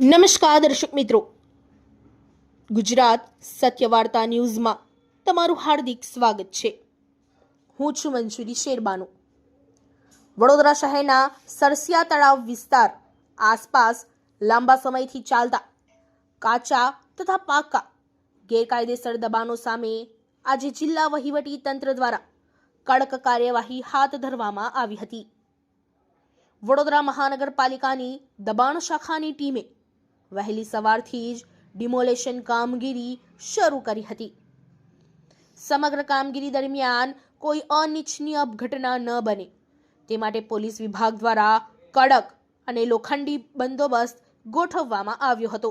નમસ્કાર દર્શક મિત્રો. ગુજરાત સત્યવાર્તા ન્યૂઝમાં તમારું હાર્દિક સ્વાગત છે. હું છું મંજુરી શેરબાનુ. વડોદરા શહેરના સરસિયા તળાવ વિસ્તાર આસપાસ લાંબા સમયથી ચાલતા કાચા તથા પાકા ગેરકાયદેસર દબાણો સામે આજે જિલ્લા વહીવટી તંત્ર દ્વારા કડક કાર્યવાહી હાથ ધરવામાં આવી હતી. વડોદરા મહાનગરપાલિકાની દબાણ શાખાની ટીમે વહેલી સવારથી જ ડિમોલેશન કામગીરી શરૂ કરી હતી. સમગ્ર કામગીરી દરમિયાન કોઈ અનિચ્છનીય ઘટના ન બને. તે માટે પોલીસ વિભાગ દ્વારા કડક અને લોખંડી બંદોબસ્ત ગોઠવવામાં આવ્યો હતો.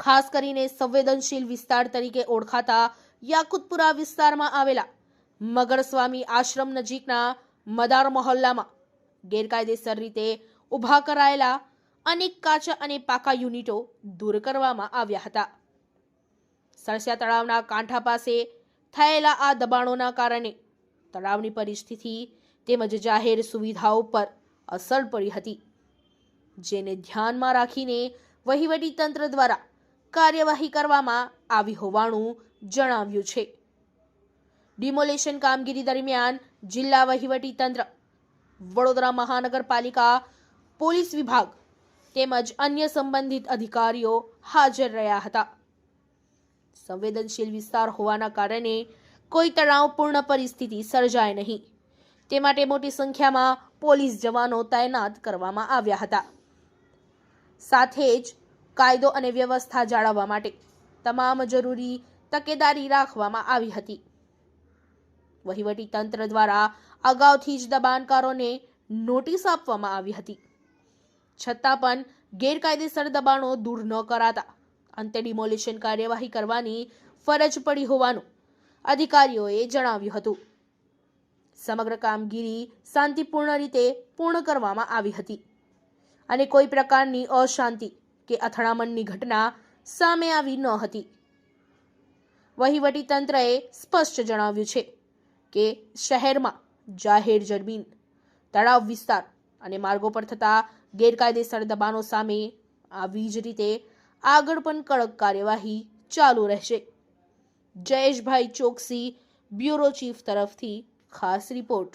ખાસ કરીને સંવેદનશીલ વિસ્તાર તરીકે ઓળખાતા યાકુતપુરા વિસ્તારમાં આવેલા મગરસ્વામી આશ્રમ નજીકના મદાર મહોલ્લામાં ગેરકાયદેસર રીતે ઊભા કરાયેલા અનેક કાચા અને પાકા યુનિટો દૂર કરવામાં આવ્યા હતા. સરસિયા તળાવના કાંઠા પાસે થયેલા આ દબાણોના કારણે તળાવની પરિસ્થિતિ તેમજ જાહેર સુવિધાઓ પર અસર પડી હતી. જેને ધ્યાનમાં રાખીને વહીવટી તંત્ર દ્વારા કાર્યવાહી કરવામાં આવી હોવાનું જણાવ્યું છે. ડિમોલેશન કામગીરી દરમિયાન જિલ્લા વહીવટી તંત્ર, વડોદરા મહાનગરપાલિકા, પોલીસ વિભાગ તેમજ અન્ય સંબંધિત અધિકારીઓ હાજર રહ્યા હતા. સંવેદનશીલ વિસ્તાર હોવાના કારણે કોઈ તણાવપૂર્ણ પરિસ્થિતિ સર્જાય નહીં. તે માટે મોટી સંખ્યામાં પોલીસ જવાનો તૈનાત કરવામાં આવ્યા હતા. સાથે જ કાયદો અને વ્યવસ્થા જાળવવા માટે તમામ જરૂરી તકેદારી રાખવામાં આવી હતી. વહીવટી તંત્ર દ્વારા અગાઉથી જ દબાણકારોને નોટિસ આપવામાં આવી હતી. છતાં પણ ગેરકાયદેસર દબાણો દૂર ન કરાતા. અંતે ડિમોલિશન કાર્યવાહી કરવાની ફરજ પડી હોવાનું અધિકારીઓએ જણાવ્યું હતું. સમગ્ર કામગીરી શાંતિપૂર્ણ રીતે પૂર્ણ કરવામાં આવી હતી. અને કોઈ પ્રકારની અશાંતિ કે અથડામણની ઘટના સામે આવી ન હતી. વહીવટી તંત્રએ સ્પષ્ટ જણાવ્યું છે કે શહેરમાં જાહેર જમીન તળાવ વિસ્તાર અને માર્ગો પર થતા ગેરકાયદેસર દબાણો સામે આવી જ રીતે આગળ પણ કડક કાર્યવાહી ચાલુ રહેશે. જયેશભાઈ ચોકસી, બ્યુરો ચીફ તરફથી ખાસ રિપોર્ટ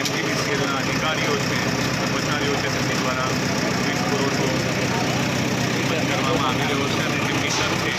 એમટીવીસીએલના અધિકારીઓ છે કર્મચારીઓ છે તેમની દ્વારા વીજ પુરવઠો બંધ કરવામાં આવી રહ્યો છે અને તેમની તરફથી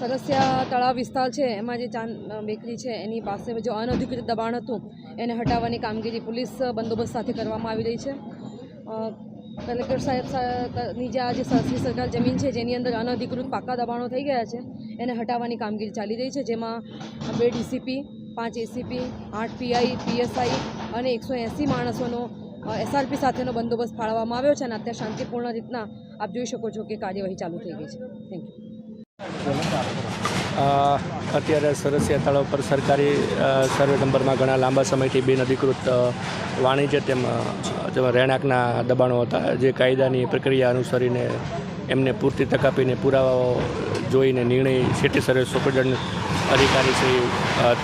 સરસિયા તળાવ વિસ્તાર છે, એમાં જે ચાંદ બેકરી છે, એની પાસે જે અનધિકૃત દબાણ હતું, એને હટાવવાની કામગીરી પોલીસ બંદોબસ્ત સાથે કરવામાં આવી રહી છે. કલેક્ટર સાહેબની જે આ જે સરસરી સરકાર જમીન છે, જેની અંદર અનધિકૃત પાકા દબાણો થઈ ગયા છે, એને હટાવવાની કામગીરી ચાલી રહી છે, જેમાં બે ડીસીપી, પાંચ એસીપી, આઠ પીઆઈ, પીએસઆઈ અને એકસો એંસી માણસોનો એસઆરપી સાથેનો બંદોબસ્ત ફાળવવામાં આવ્યો છે અને અત્યારે શાંતિપૂર્ણ રીતના આપ જોઈ શકો છો કે કાર્યવાહી ચાલુ થઈ ગઈ છે. થેન્ક યુ અત્યારે સરસિયા તળાવ પર સરકારી સર્વે નંબરમાં ઘણા લાંબા સમયથી બિનઅધિકૃત વાણિજ્ય તેમ જેમાં રહેણાંકના દબાણો હતા. જે કાયદાની પ્રક્રિયા અનુસરીને એમને પૂરતી તક આપીને પુરાવાઓ જોઈને નિર્ણય સિટી સર્વે સુપરડન્ટ અધિકારી શ્રી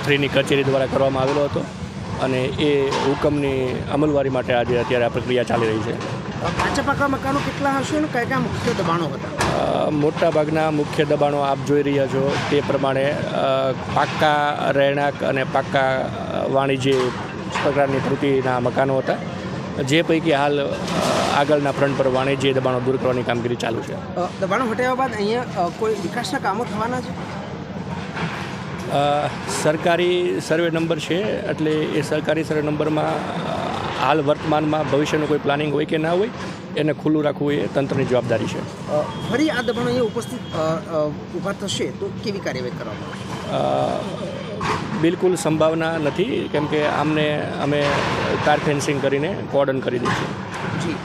થ્રીની કચેરી દ્વારા કરવામાં આવેલો હતો. અને એ હુકમની અમલવારી માટે આજે અત્યારે આ પ્રક્રિયા ચાલી રહી છે. કાચા પાકા મકાનો કેટલા હશે અને કયા કયા મુખ્ય દબાણો હતા? મોટા ભાગના મુખ્ય દબાણો આપ જોઈ રહ્યા છો તે પ્રમાણે પાક્કા રહેણાંક અને પાક્કા વાણિજ્ય પ્રકારની કૃતિના મકાનો હતા. જે પૈકી હાલ આગળના ફ્રન્ટ પર વાણિજ્ય દબાણો દૂર કરવાની કામગીરી ચાલુ છે. દબાણો હટાવ્યા બાદ અહીંયા કોઈ વિકાસના કામો થવાના છે? સરકારી સર્વે નંબર છે એટલે એ સરકારી સર્વે નંબરમાં હાલ વર્તમાનમાં ભવિષ્યનું કોઈ પ્લાનિંગ હોય કે ના હોય એને ખુલ્લું રાખવું એ તંત્રની જવાબદારી છે. ફરી આ દબાણો અહીંયા ઉપસ્થિત ઊભા થશે તો કેવી કાર્યવાહી કરવામાં બિલકુલ સંભાવના નથી કેમ કે આમને અમે કાર ફેન્સિંગ કરીને કોર્ડન કરી દઈશું. જી